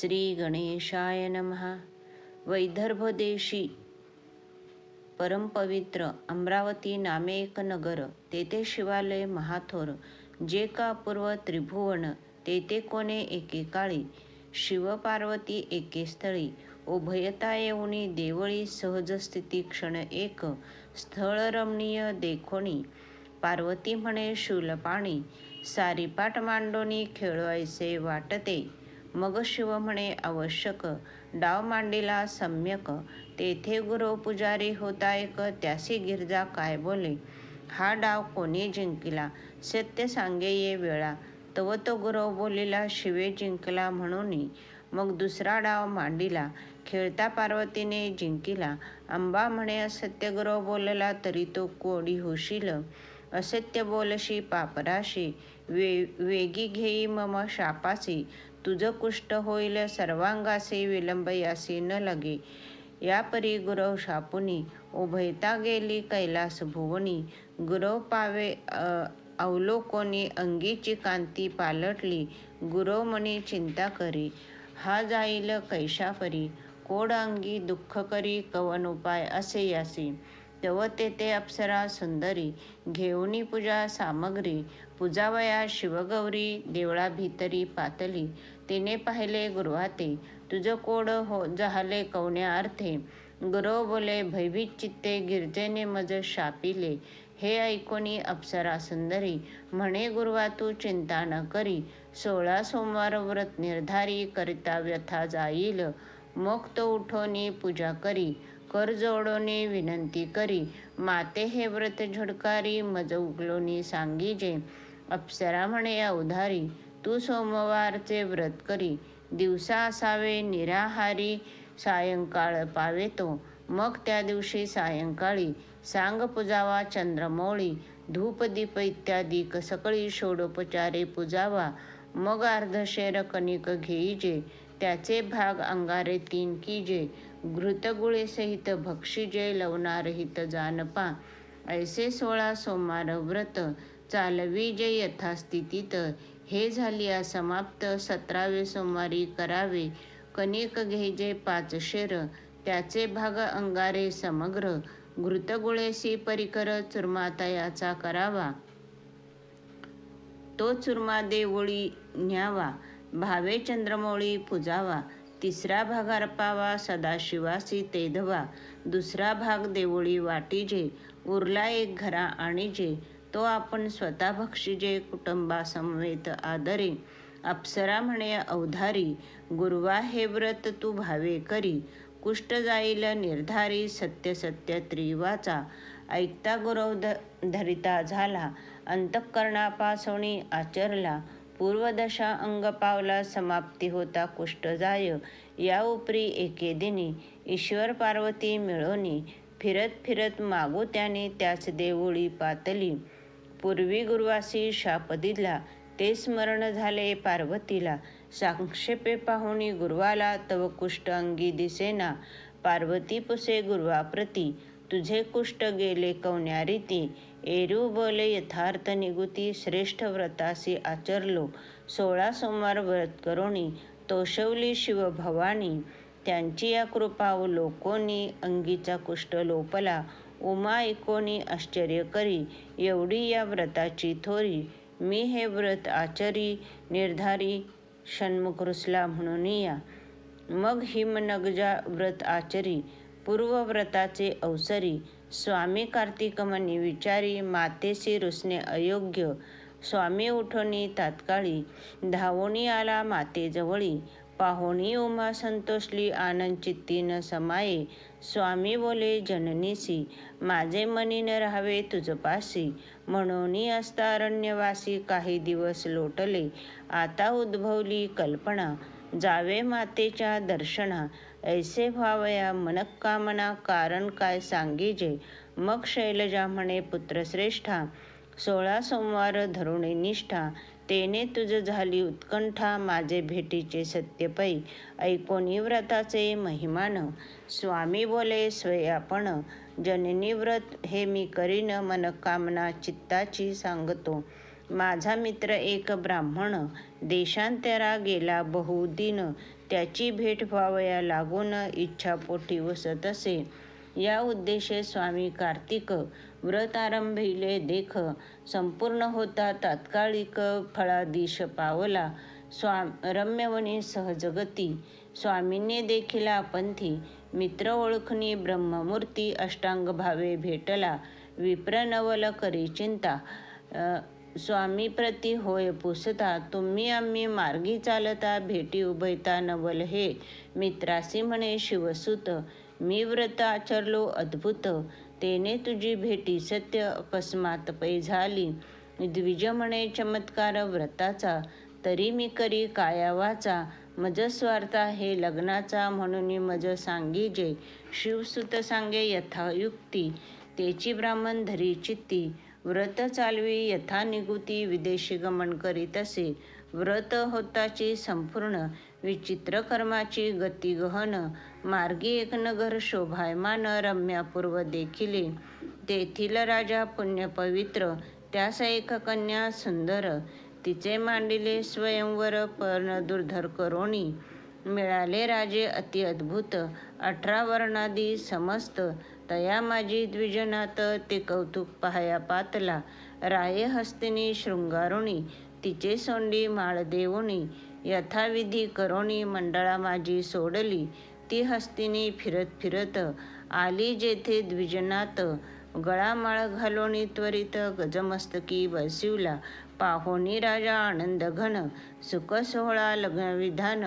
श्री गणेशाय नमहा वैदर्भदेशी परमपवित्र अमरावती नामे एक नगर तेथे शिवालय महाथोर जे का पूर्व त्रिभुवन तेथे कोणे एकेकाळी शिवपार्वती एके स्थळी उभयता येऊनी देवळी सहजस्थिती क्षण एक स्थळ रमणीय देखोणी पार्वती म्हणे शूलपाणी सारीपाट मांडोनी खेळवायचे वाटते. मग शिव म्हणे आवश्यक. डाव मांडिला सम्यक. तेथे गुरु पुजारी होता एक त्यासी गिरजा काय बोले? हा डाव कोणी जिंकिला? सत्य सांगे ये वेळा. तव तो गुरव बोलिला शिवे जिंकला म्हणून मग दुसरा डाव मांडिला. खेळता पार्वतीने जिंकिला. अंबा म्हणे असत्य गुरव बोलला तरी तो कोडी होशील? असत्य बोलशी पापराशी. वे वेगी घेई मम शापासी. तुझं कुष्ट होईल सर्वांगासी विलंब यासी न लगे. या परी गुरव शापुनी उभयता गेली कैलास भुवनी. गुरव पावे अवलोकोनी अंगीची कांती पालटली. गुरव मनी चिंता करी हा जाईल कैशापरी. कोड अंगी दुःख करी कवन उपाय असे यासी. तव तेथे अप्सरा सुंदरी घेऊनी पूजा सामग्री. पूजावया शिवगौरी देवळा भीतरी पातली. तिने पाहिले गुरुवाते तुझ कोड हो जहाले कवण्या अर्थे गुरव बोले भयभीत चित्ते गिरजेने मज शापिले. हे ऐकोनी अप्सरा सुंदरी. म्हणे गुरुवा तू चिंता न करी. सोळा सोमवार व्रत निर्धारी करिता व्यथा जाईल. मग तो उठोनी पूजा करी. कर जोडोनी विनंती करी. माते हे व्रत झुडकारी मज उगलोनी सांगीजे. अप्सरा म्हणे उधारी तू सोमवारचे व्रत करी. दिवसा असावे निराहारी सायंकाळ पावेतो. मग त्या दिवशी सायंकाळी सांग पुजावा चंद्रमौळी धूपदीप इत्यादी सकळी षोडोपचारे पुजावा. मग अर्धशेर कणिक घेईजे त्याचे भाग अंगारे तीन कीजे घृतगुळे सहित भक्षीजे लवणारहित जानपा. ऐसे सोळा सोमवार व्रत चालवी जे यथास्थितीत. हे झाली समाप्त. सतरावे सोमवारी करावे. कणिक घेजे पाच शेर. त्याचे भाग अंगारे समग्र. घृतगुळेसी परिकर चुरमा करावा. तो चुरमा देवळी न्यावा. भावे चंद्रमौळी पुजावा. तिसरा भाग अर्पावा सदाशिवासी तेधवा. दुसरा भाग देवळी वाटीजे. उरला एक घरा आणिजे. तो आपण स्वतः भक्षिजे कुटुंबासमवेत आदरे. अप्सरा म्हणे अवधारी गुरुवा हे व्रत तू भावे करी. कुष्ट जाईल निर्धारी सत्य सत्य त्रिवाचा. ऐकता गुरव धरिता झाला. अंतःकरणापासोणी आचरला. पूर्वदशा अंग पावला समाप्ती होता कुष्ट जाय. या उपरी एके दिनी ईश्वर पार्वती मिळोनी. फिरत फिरत मागू त्याने त्याच देवळी पातली. पूर्वी गुरुवासी शाप दिला ते स्मरण झाले पार्वतीला. सांक्षेपे पाहुणी गुरुवाला तव कुष्ट अंगी दिसेना. पार्वती पुसे गुरुवाप्रती तुझे कुष्ट गेले कवन्या रीती एरू बोले यथार्थ निगुती श्रेष्ठ व्रतासी आचरलो. सोळा सोमवार व्रत करोणी तोषवली शिव भवानी. त्यांची या कृपा लोकोनी अंगीचा कुष्ट लोपला. उमा एकोणी आश्चर्य करी एवढी या व्रताची थोरी. मी हे व्रत आचरी निर्धारी षण्मुख रुसला म्हणून या. मग हिमनगजा व्रत आचरी पूर्वव्रताचे अवसरी. स्वामी कार्तिकमणी विचारी मातेसी रुसणे अयोग्य. स्वामी उठोनी तात्काळी धावोनी आला मातेजवळी. पाहुणी उमा संतोषली आनंद चित्ती न समाये स्वामी बोले जननीसी माझे मनी न राहावे तुझपासी म्हणून असता अरण्यवासी काही दिवस लोटले. आता उद्भवली कल्पना. जावे मातेच्या दर्शना. ऐसे व्हावया मनकामना कारण काय सांगीजे? मग शैलजा म्हणे पुत्रश्रेष्ठा सोळा सोमवार धरुणे निष्ठा. तेने तुझ झाली उत्कंठा माझे भेटीचे सत्यपै. ऐकोनी व्रताचे महिमान. स्वामी बोले स्वयापण जननी व्रत हे मी करीन मनकामना चित्ताची सांगतो. माझा मित्र एक ब्राह्मण. देशांतरा गेला बहुदिन. त्याची भेट व्हावया लागून इच्छा पोटी वसत असे. या उद्देशे स्वामी कार्तिक व्रत आरंभिले देख संपूर्ण होता तात्कालिक फळाधीश पावला. स्वा रम्यवणी सहजगती. स्वामींनी देखिला पंथी मित्र ओळखणी ब्रह्ममूर्ती अष्टांग भावे भेटला. विप्र नवल करी चिंता. स्वामी प्रती होय पुसता. तुम्ही आम्ही मार्गी चालता भेटी उभयता नवल हे. मित्रासी म्हणे शिवसुत. मी व्रत आचरलो अद्भुत. तेने तुझी भेटी सत्य अकस्मात पै झाली. द्विज म्हणे चमत्कार व्रताचा तरी मी करी कायावाचा. मज स्वार्था हे लग्नाचा म्हणून मज सांगी जे. शिवसुत सांगे यथायुक्ती. तेची ब्राह्मण धरी चित्ती. व्रत चालवी यथा निगुती विदेशी गमन करीत असे. व्रत होताची संपूर्ण विचित्र कर्माची गती गहन मार्गी एक नगर शोभायमान रम्यापूर्व देखिले. तेथील राजा पुण्य पवित्र त्यास एक कन्या सुंदर तिचे मांडिले स्वयंवर पर्ण दुर्धर करोणी. मिळाले राजे अति अद्भुत अठरा वर्णादी समस्त तया माझी द्विजनात ते कौतुक पाहया पातला. राये हस्तिनी शृंगारुणी तिचे सोंडी माळ देवुणी यथाविधी करोणी मंडळा माझी सोडली. ती हस्तिनी फिरत फिरत आली जेथे द्विजनात. गळामाळ घालोणी त्वरित गजमस्तकी बसिवला पाहोनी राजा आनंद घन सुख सोहळा लग्न विधान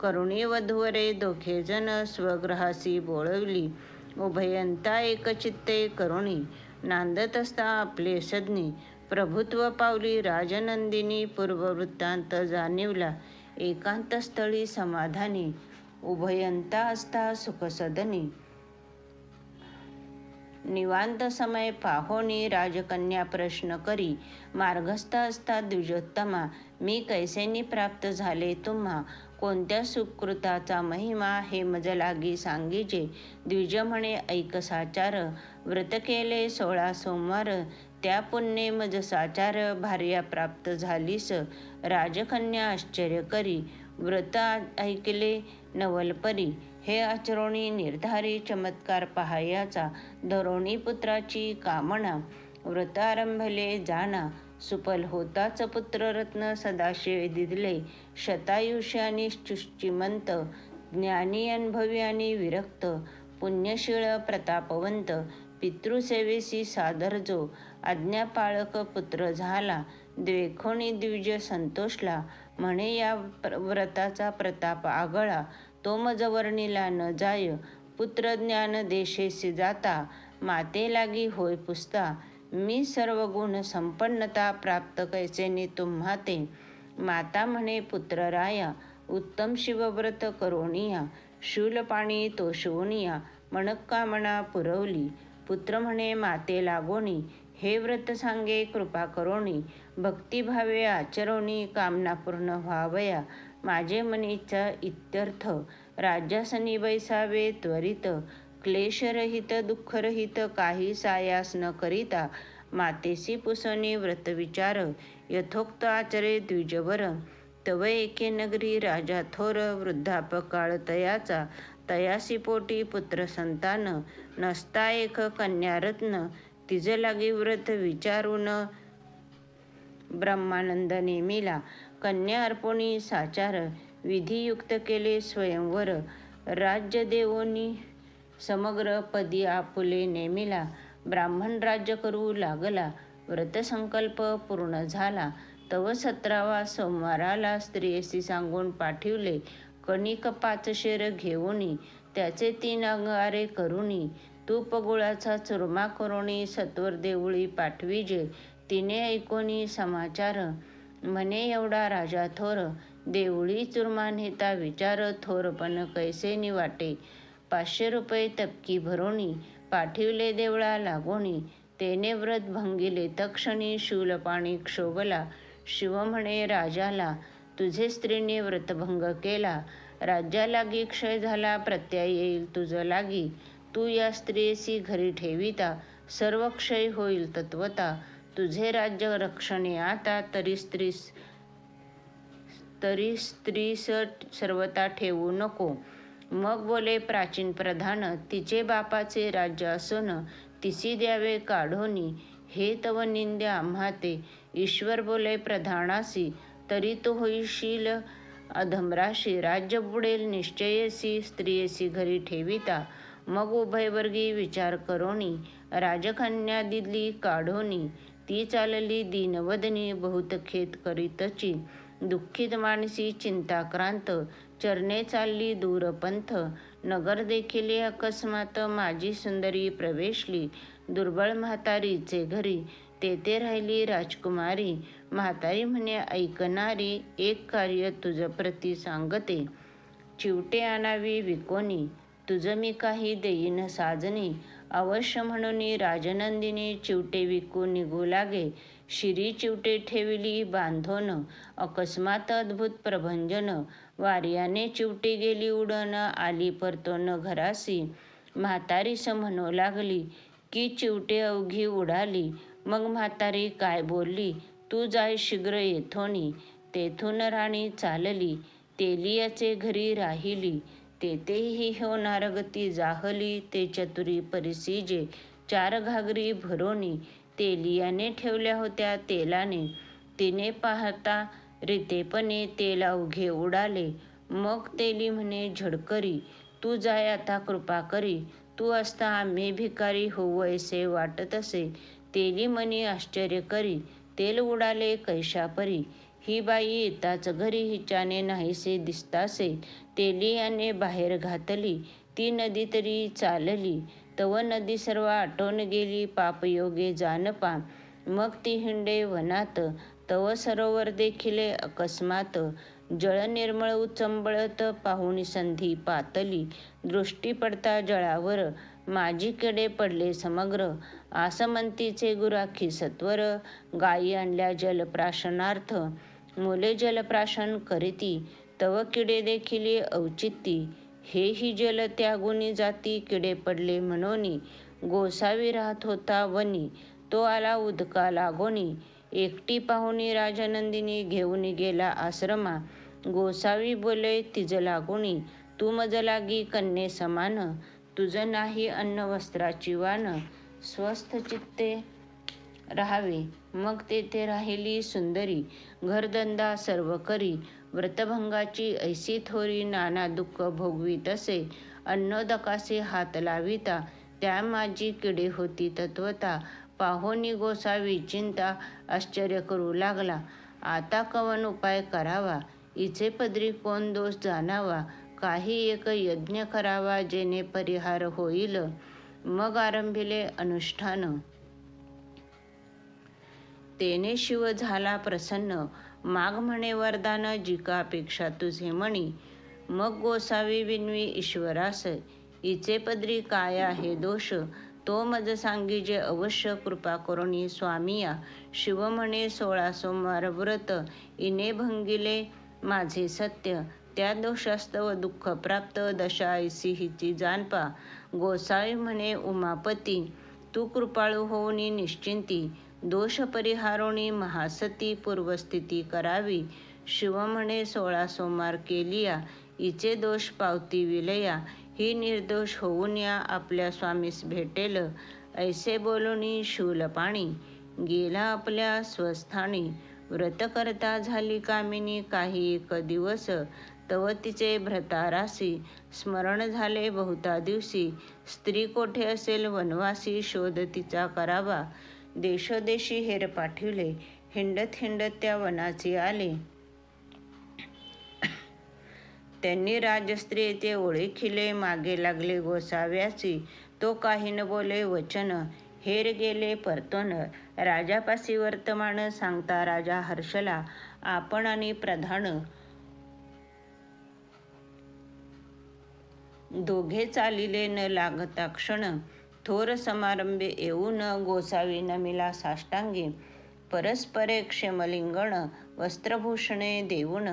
करुणी वधूवरे दोघे स्वग्रहासी बोळवली उभयंता एकचित्ते करुणी नांदत असता आपले सदनी प्रभुत्व पावली राजनंदिनी पूर्ववृत्तांत जाणीवला एकांतस्थळी समाधानी. उभयंता असता सुखसदनी. निवांत समय पाहोनी राजकन्या प्रश्न करी मार्गस्थ असता द्विजोत्तमा मी कैसेनी प्राप्त झाले तुम्हा कोणत्या सुकृताचा महिमा हे मजलागी सांगीजे? द्विज म्हणे ऐक साचार व्रत केले सोळा सोमवार त्या पुण्ये मज साचार भार्या प्राप्त झालीस राजकन्या आश्चर्य करी व्रत ऐकले नवलपरी हे आचरणी निर्धारी चमत्कार पहायाचा धरोणी पुत्राची कामना. व्रत आरंभले जाणा सुफल होताच पुत्ररत्न सदाशिव दिदले. शतायुष्यानी आणि ज्ञानी अनुभवी आणि विरक्त पुण्यशीळ प्रतापवंत पितृसेवेसी सादर जो आज्ञापाळक पुत्र झाला द्वेखोणी द्विज संतोषला म्हणे या व्रताचा प्रताप आगळा. तोम मज न जाय पुत्र ज्ञान देशेसी जाता माते लागी होय पुसता. मी सर्व गुण संपन्नता प्राप्त कैसेनी तुम्हा ते माता म्हणे पुत्र राया उत्तम शिवव्रत करोनिया. शूलपाणी तोषवनिया मनकामना पुरवली. पुत्र म्हणे माते लागोणी हे व्रत सांगे कृपा करोणी भक्तिभावे आचरोणी कामना पूर्ण व्हावया. माझे मनीचा इत्यर्थ. राज्यासनी बैसावे त्वरित. क्लेशरहित दुःखरहित काही सायास न करिता. मातेसी पुसनी व्रत विचार. यथोक्त आचरे द्विजवर. तव एके नगरी राजा थोर. वृद्धापकाळ तयाचा. तयासी पोटी पुत्र संतान. नसता एक कन्यारत्न तिज लागी व्रत विचारून. ब्रह्मानंद नेमिला. कन्या अर्पणी साचार विधियुक्त केले स्वयंवर. राज्य देवोनी समग्र पदी आपुले नेमिला ब्राह्मण राज्य करू लागला. व्रतसंकल्प पूर्ण झाला. तव सतरावा सोमवाराला स्त्रियसी सांगून पाठविले कणिक पाच शेर घेऊनी त्याचे तीन अंगारे करुणी तूप गुळाचा चुरमा करुणी सत्वर देऊळी पाठविजे. तिने ऐकोनी समाचार म्हणे एवढा राजा थोर देवळी चुरमा नेता विचार थोरपण कैसे वाटे? पाचशे रुपये तपकी भरोणी पाठविले देवळा लागोणी तेने व्रत भंगिले तक्षणी शूलपाणी क्षोभला. शिव म्हणे राजाला तुझे स्त्रीने व्रतभंग केला. राज्यालागी क्षय झाला प्रत्यय येईल तुझं लागी. तू या स्त्रियेसी घरी ठेविता सर्व क्षय होईल तत्वता. तुझे राज्य रक्षणे आता तरी स्त्री तरी स्त्रीस सर्वता ठेवू नको. मग बोले प्राचीन प्रधान तिचे बापाचे राज्य असून तिसी द्यावे काढोनी हे तव निंदे आम्हा ते. ईश्वर बोले प्रधानासी तरी तो होईशील अधमराशी राज्य बुडेल निश्चयसी स्त्रियसी घरी ठेविता. मग उभयवर्गी विचार करोनी राजकन्या दिली काढोनी ती चालली दीनवदनी बहुत खेद करीतची दुःखित माणसी चिंताक्रांत चरणे चालली दूरपंथ. नगर देखिले अकस्मात माझी सुंदरी प्रवेशली. दुर्बळ म्हातारीचे घरी तेथे राहिली राजकुमारी. म्हातारी म्हणे ऐकणारी एक कार्य तुझं प्रती सांगते. चिवटे आणावी विकोनी तुझं मी काही देईन साजनी. अवश्य म्हणून राजनंदिनी चिवटे विकून निघू लागे. शिरी चिवटे ठेविली बांधोन अकस्मात अद्भुत प्रभंजन. वार्याने चिवटे गेली उडन आली परतोन घरासी. म्हातारीस म्हणू लागली की चिवटे अवघी उडाली. मग म्हातारी काय बोलली? तू जाय शीघ्र येथोनी. तेथून राणी चालली. तेलियाचे घरी राहिली. तेथेही होणार गती जाहली ते चतुरी परिसीजे चार घागरी भरोनी तेलियाने ठेवल्या होत्या तेलाने. तिने पाहता रितेपणे तेल अवघे उडाले. मग तेली म्हणे झडकरी तू जाय आता कृपा करी. तू असता आम्ही भिकारी होऊ वाटत असे. तेली म्हणे आश्चर्य करी. तेल उडाले कैशापरी. ही बाई येताच घरी हिच्याने नाहीसे दिसतासे. तेलियाने बाहेर घातली. ती नदी तरी चालली. तव नदी सर्व आठवण गेली. पापयोगे जानपा मग ती हिंडे वनात. तव सरोवर देखिले अकस्मात. जळ निर्मळ उचंबळत पाहुणी संधी पातली. दृष्टी पडता जळावर. माझीकडे पडले समग्र. आसमंतीचे गुराखी सत्वर. गायी आणल्या जलप्राशनार्थ. मुले जलप्राशन करीती तव किडे देखील औचित्ती हेही जल त्यागुनी जाती किडे पडले म्हणोनी गोसावी राहत होता वनी तो आला उदका लागोनी. एकटी पाहुणी राजनंदिनी घेऊन गेला आश्रमा. गोसावी बोले तिज लागोनी तू मज लागी कन्ये समान. तुझं नाही अन्न वस्त्राची वान. स्वस्थ चित्ते राहावे. मग तेथे राहिली सुंदरी घरधंदा सर्व करी व्रतभंगाची ऐसी थोरी नाना दुःख भोगवीत असे. अन्नोदकासे हात लाविता त्या माझी किडे होती तत्वता. पाहोनी गोसावी चिंता आश्चर्य करू लागला. आता कवन उपाय करावा? इचे पदरी कोण दोष जाणावा? काही एक यज्ञ करावा जेणे परिहार होईल. मग आरंभिले अनुष्ठान. तेने शिव झाला प्रसन्न. माग म्हणे वरदान जिकापेक्षा तुझे मणी. मग गोसावी विनवी ईश्वरास इचे पदरी काय आहे दोष? तो मज सांगीजे अवश्य कृपा करुणी स्वामिया शिव म्हणे सोळा सोमवार व्रत. इने भंगिले माझे सत्य. त्या दोषास्तव दुःख प्राप्त दशा ऐसी हिची जाणपा गोसावी म्हणे उमापती तू कृपाळू होऊनी निश्चिंती. दोष परिहारोणी महासती पूर्वस्थिती करावी. शिव म्हणे सोळा सोमवार केलिया इचे दोष पावती विलया ही निर्दोष होऊन या आपल्या स्वामीस भेटेल. ऐसे बोलूनी शूलपाणी गेला आपल्या स्वस्थानी. व्रत करता झाली कामिनी काही एक दिवस तव तिचे भ्रतारासी. स्मरण झाले बहुता दिवशी स्त्री कोठे असेल वनवासी शोध तिचा करावा. देशोदेशी हेर पाठविले. हिंडत हिंडत त्या वनाची आले. त्यांनी राजस्त्री येथे ओळखिले मागे लागले गोसाव्याची. तो काही न बोले वचन. हेर गेले परतोन. राजापासी वर्तमान सांगता राजा हर्षला आपण आणि प्रधान दोघे चालिले न लागता क्षण. थोर समारंभे येऊन गोसावी नमिला साष्टांगी. परस्परे क्षेमलिंगण वस्त्रभूषणे देऊन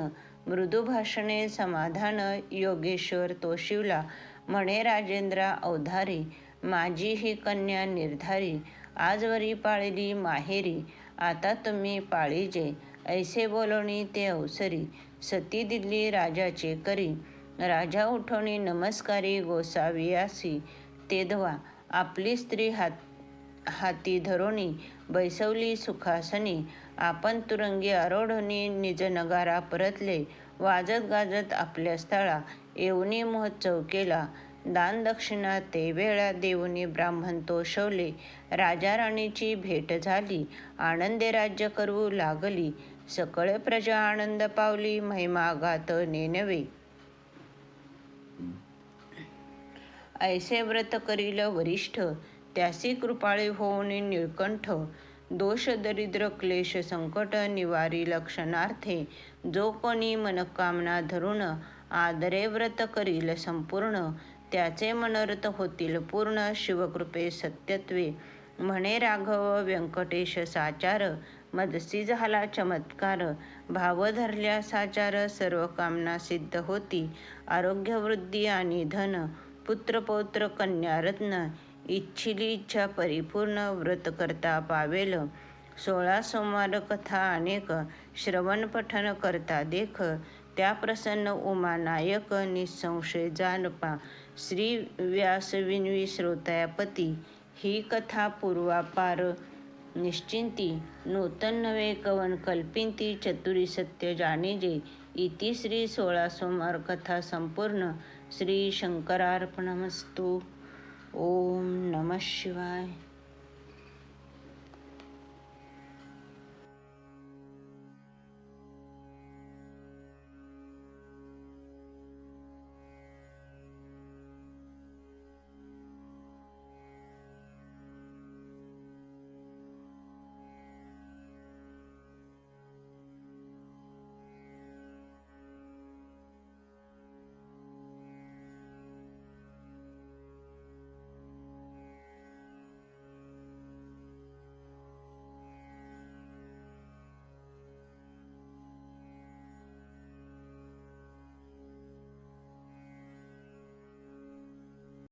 मृदुभाषणे समाधान योगेश्वर तो शिवला म्हणे राजेंद्रा अवधारी माझी ही कन्या निर्धारी आजवरी पाळली माहेरी आता तुम्ही पाळीजे ऐसे बोलवणी ते अवसरी सती दिली राजाचे करी. राजा उठवणी नमस्कारी गोसावियासी तेधवा आपली स्त्री हात हाती धरोणी बैसवली सुखासनी. आपण तुरंगी आरोढणी निज नगारा परतले. वाजत गाजत आपल्या स्थळा येऊनी महोत्सव केला दान दक्षिणा ते वेळा देऊनी ब्राह्मण तोषवले. राजा राणीची भेट झाली आनंदे राज्य करू लागली. सकळ प्रजा आनंद पावली महिमा गात नेनवे ऐसे व्रत करील वरिष्ठ त्यासी कृपाळी होऊन निळकंठ दोष दरिद्र क्लेश संकट निवारी लक्षणार्थे जो कोणी मनकामना धरून आदरे व्रत करील संपूर्ण त्याचे मनोरथ होतील पूर्ण शिवकृपे सत्यत्वे. म्हणे राघव व्यंकटेश साचार मदसी झाला चमत्कार भाव धरल्या साचार सर्व कामना सिद्ध होती. आरोग्य वृद्धी आणि धन पुत्र पौत्र कन्या रत्न इच्छिली इच्छा परिपूर्ण व्रत करता पावेल. सोळा सोमवार कथा अनेक श्रवण पठन करता देख. त्या प्रसन्न उमा नायक निसंशय जानपा श्री व्यास विनवी श्रोतापती. ही कथा पूर्वापार निश्चिंती. नूतन नवे कवन कल्पिंती चतुरी सत्य जाणीजे. इति श्री सोळा सोमवार कथा संपूर्ण श्री शंकरार्पणमस्तु. ओम नमः शिवाय.